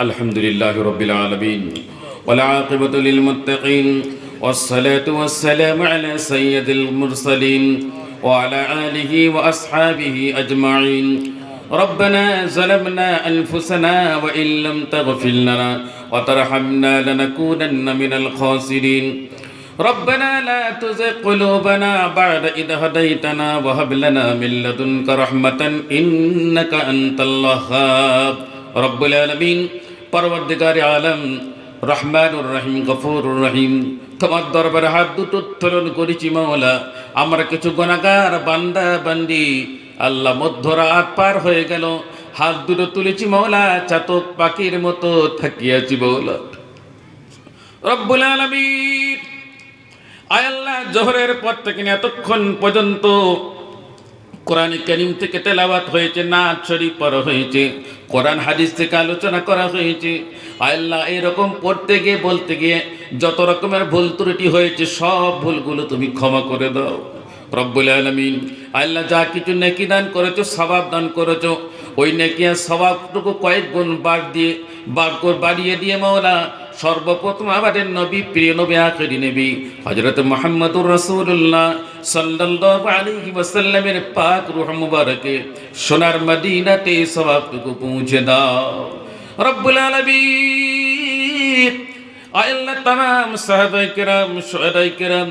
الحمد لله رب العالمين والعاقبة للمتقين والصلاة والسلام على سيد المرسلين وعلى آله وأصحابه أجمعين. ربنا ظلمنا أنفسنا وإن لم تغفر لنا وترحمنا لنكونن من الخاسرين. ربنا لا تزغ قلوبنا بعد إذ هديتنا وهب لنا من لدنك رحمة إنك أنت الوهاب. رب العالمين. পরবর্তীকারী আলম, রহমানুর রহিম, গফুরুর রহিম, তোমার দরবারে হাত দুটো উত্তোলন করেছি মাওলা। আমরা কিছু গুণাগার বান্দা, বান্দি, আল্লাহ মধ্যরাত পার হয়ে গেল। হাত দুটো তুলেছি মাওলা, চাতক পাখির মতো থাকিয়াছি বৌলা রব্বুল আলমিন, আয় আল্লাহ, জোহরের পর থেকে এতক্ষণ পর্যন্ত কোরআন করিম থেকে তেলাওয়াত হয়েছে, নাচ শরীফ পড়া হয়েছে, কোরআন হাদিস থেকে আলোচনা করা হয়েছে। আল্লাহ এরকম পড়তে গিয়ে, বলতে গিয়ে যত রকমের ভুল ত্রুটি হয়েছে, সব ভুলগুলো তুমি ক্ষমা করে দাও। রব্বুল আলমিন, আল্লাহ যা কিছু নেকি দান করেছ, সবাব দান করেছ ওই নেকিয়া সবাবটুকু কয়েক গুণ বার দিয়ে, বার বাড়িয়ে দিয়ে মাওলা, সর্বপ্রথম আমাদের নবী, প্রিয় নবী, আখরি নবী হজরত মোহাম্মদুর রসুল্লাহ আলাইহি ওয়াসাল্লামের পাক রূহ মুবারকে সোনার মদিনাতে সওয়াবটুকু পৌঁছে দাও। রব্বুল আলামিন আল্লাহ তাম সাহাবাই কেরাম শুহাদাই কেরাম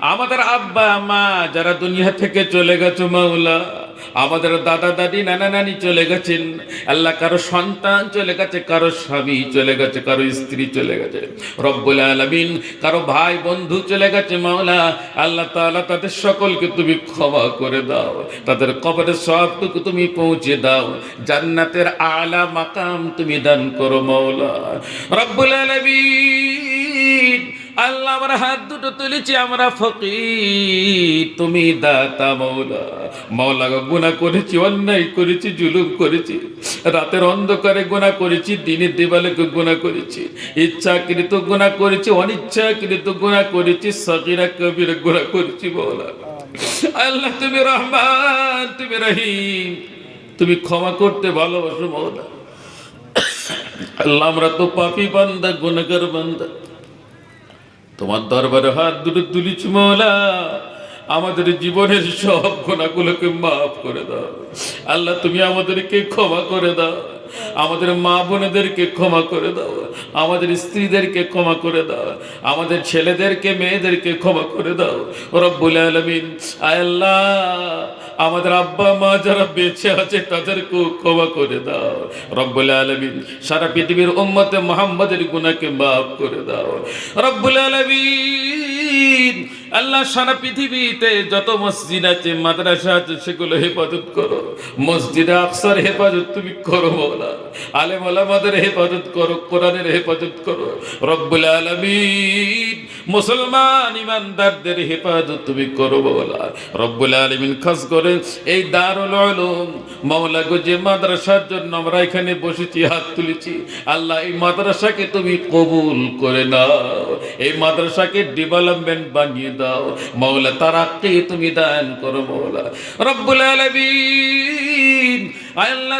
আমাদের আব্বা, মা যারা দুনিয়া থেকে চলে গেছে, মাওলা, আমাদের দাদা, দাদি, নানা, নানি চলে গেছেন। আল্লাহ কারও সন্তান চলে গেছে, কারও স্বামী চলে গেছে, কারও স্ত্রী চলে গেছে। রব্বুল আলমিন, কারও ভাই, বন্ধু চলে গেছে, মাওলা, আল্লাহ তাআলা তাদের সকলকে তুমি ক্ষমা করে দাও। তাদের কবরে সবটুকু তুমি পৌঁছে দাও। জান্নাতের আলা মাকাম তুমি দান করো, মাওলা। রব্বুল আলমিন। আল্লাহ আমরা হাত দুটো তুলেছি, আমরা ফকির। তুমি দাতা মৌলা মৌলা গুণা করেছি, অন্যায় করেছি, জুলুম করেছি। রাতের অন্ধকারে গুণা করেছি, দিনের দেবালেকে গুণা করেছি। ইচ্ছাকৃত গুণা করেছি, অনিচ্ছাকৃত গুণা করেছি, সকিরা কবির গুণা করেছি, মৌলা। আল্লাহ, তুমি রহমান, তুমি রহিম। তুমি ক্ষমা করতে ভালোবাসো, মৌলা। আল্লাহ, আমরা তো পাপি বান্দা গুণাগার বান্দা। তোমার দরবারে হাত দুটো তুলিছি মৌলা। আমাদের জীবনের সব গোনাগুলোকে মাফ করে দাও। আল্লাহ, তুমি আমাদেরকে ক্ষমা করে দাও। আমাদের মা বোনেদেরকে ক্ষমা করে দাও। আমাদের স্ত্রীদেরকে ক্ষমা করে দাও। আমাদের ছেলেদেরকে, মেয়েদেরকে ক্ষমা করে দাও। ওরা রব্বুল আলমিন। আল্লাহ আমাদের আব্বা, মা যারা বেঁচে আছে তাদেরকেও ক্ষমা করে দাও। রব্বুল আলমিন সারা পৃথিবীর উম্মতে মোহাম্মদের গুনাকে মাফ করে দাও। রব্বুল আলমিন, আল্লাহ সারা পৃথিবীতে যত মসজিদ আছে, মাদ্রাসা আছে, সেগুলো হেফাজত করো। মসজিদে আকসার হেফাজত তুমি করো বলা আলেম আলামাদের হেফাজত করো, কোরআনের হেফাজত করো। রব্বুল আলমিন মুসলমান ইমানদারদের হেফাজত তুমি করো বলা। রব্বুল আলমিন খাস করে এই দারুল আলম মাওলা গো, যে মাদ্রাসার জন্য আমরা এখানে বসেছি, হাত তুলেছি, আল্লাহ এই মাদ্রাসাকে তুমি কবুল করে নাও, এই মাদ্রাসাকে ডেভেলপমেন্ট বানিয়ে দাও, মাওলা তারাকে তুমি দান করো, মাওলা। রব্বুল আলামিন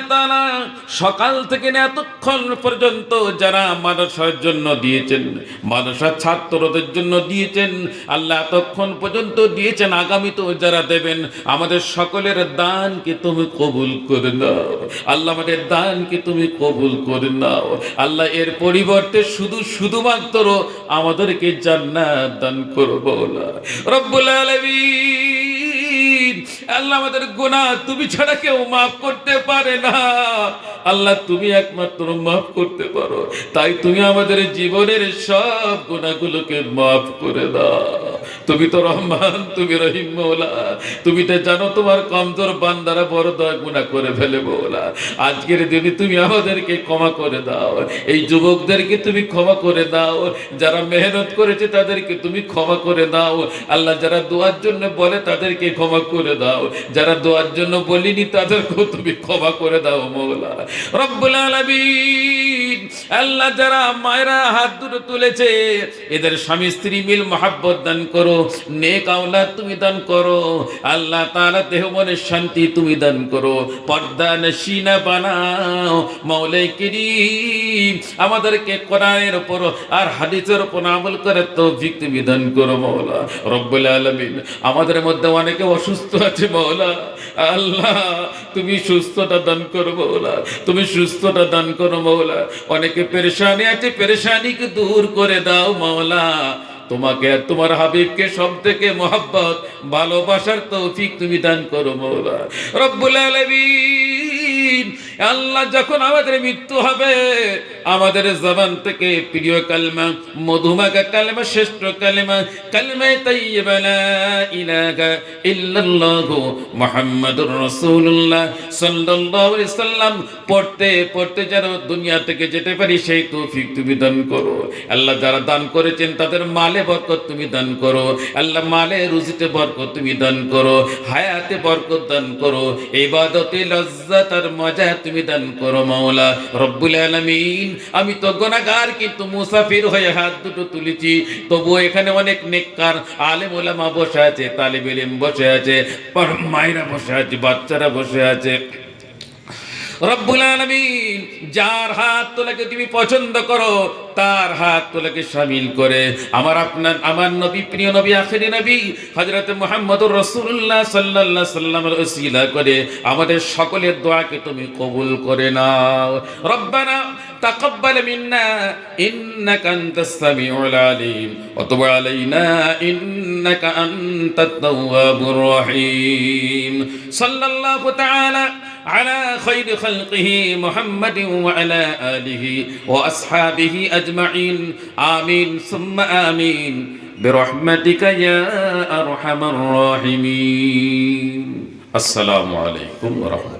তাআলা, সকাল থেকে এতক্ষণ পর্যন্ত যারা মাদ্রাসার জন্য দিয়েছেন, মাদ্রাসার ছাত্রদের জন্য দিয়েছেন, আল্লাহ এতক্ষণ পর্যন্ত দিয়েছেন আগামীতেও যারা দেবেন, আমাদের সকলের দানকে তুমি কবুল করে নাও। আল্লাহ আমাদের দানকে তুমি কবুল করে নাও। আল্লাহ এর পরিবর্তে শুধু, শুধুমাত্র আমাদেরকে জান্নাত দান করব না। রব্বুল আলামিন। আল্লাহ আমাদের গুনাহ তুমি ছাড়া কেউ মাফ করতে পারে না। আল্লাহ তুমি একমাত্র মাফ করতে পারো। তাই তুমি আমাদের জীবনের সব গুণাগুলোকে মাফ করে দাও। তুমি তো রহমান, তুমি রহিম মৌলা। তুমি তো জানো তোমার কমজোর বান্দারা বড় দয়া গুণা করে ফেলে মৌলা। আজকের দিনে তুমি আমাদেরকে ক্ষমা করে দাও। এই যুবকদেরকে তুমি ক্ষমা করে দাও। যারা মেহনত করেছে তাদেরকে তুমি ক্ষমা করে দাও। আল্লাহ যারা দোয়ার জন্য বলে তাদেরকে ক্ষমা দাও। যারা দোয়ার জন্য বলিনি তাদেরকেও তুমি ক্ষমা করে দাও মৌলা। রব্বুল আলামিন। আল্লাহ যারা মায়েরা হাত দুটো তুলেছে, এদের স্বামী স্ত্রী মিল মহাব্বত দান করো, নেক আওলাদ তুমি দান করো, আল্লাহ তাআলা দেহ মনের শান্তি তুমি দান করো, পর্দা নসিনা বানাও, মাওলাই কিরিম, আমাদেরকে কোরআনের উপর আর হাদিসের উপর আমল করে তৌফিক তুমি দান করো, মাওলা। রব্বুল আলামিন, আমাদের মধ্যে অনেকে অসুস্থ আছে, মাওলা। আল্লাহ, তুমি সুস্থতা দান করো, মাওলা। তুমি সুস্থতা দান করো, মাওলা। অনেকে পেরেশানি আছে, পেরেশানিকে দূর করে দাও মাওলা। তোমাকে আর তোমার হাবিবকে সব থেকে মহাব্বত, ভালোবাসার তৌফিক তুমি দান করো মৌলা রব্বুল আলামিন আল্লাহ যখন আমাদের মৃত্যু হবে, আমাদের জবান থেকে প্রিয় কালমা মধুমাকা কালমা, শ্রেষ্ঠ কালমা কালমা তাইয়্যিবা, লা ইলাহা সাল্লাম। পড়তে পড়তে যেন দুনিয়া থেকে যেতে পারি, সেই তৌফিক তুমি দান করো। আল্লাহ যারা দান করেছেন, তাদের মালে বরকত তুমি দান করো। আল্লাহ মালে রুজিতে বরকত তুমি দান করো। হায়াতে বরকত দান করো। ইবাদতে লজ্জাত আর মজা তুমি দান করো, মাওলা। রব্বুল আলামিন, আমি তো গোনাগার কিন্তু মুসাফির হয়ে হাত দুটো তুলেছি। তবু এখানে অনেক নেককার আলেম ওলামা বসে আছে, তালিব ইলম বসে আছে মায়েরা বসে আছে, বাচ্চারা বসে আছে। রব্বুল আলামিন যার হাত তোলাকে তুমি পছন্দ করো তার হাত তোলাকে শামিল করে আমার আপনার আমার নবী প্রিয় নবী আখেরি নবী হযরত মুহাম্মদুর রাসূলুল্লাহ সাল্লাল্লাহু সাল্লামের ওসিলা করে আমাদের সকলের দোয়াকে তুমি কবুল করে নাও রব্বানা تقبل منا إنك أنت السميع العليم وتب علينا إنك أنت التواب الرحيم صلى الله تعالى على خير خلقه محمد وعلى آله وأصحابه أجمعين. آمين. ثم آمين. برحمتك يا أرحم الراحمين. السلام عليكم ورحمة الله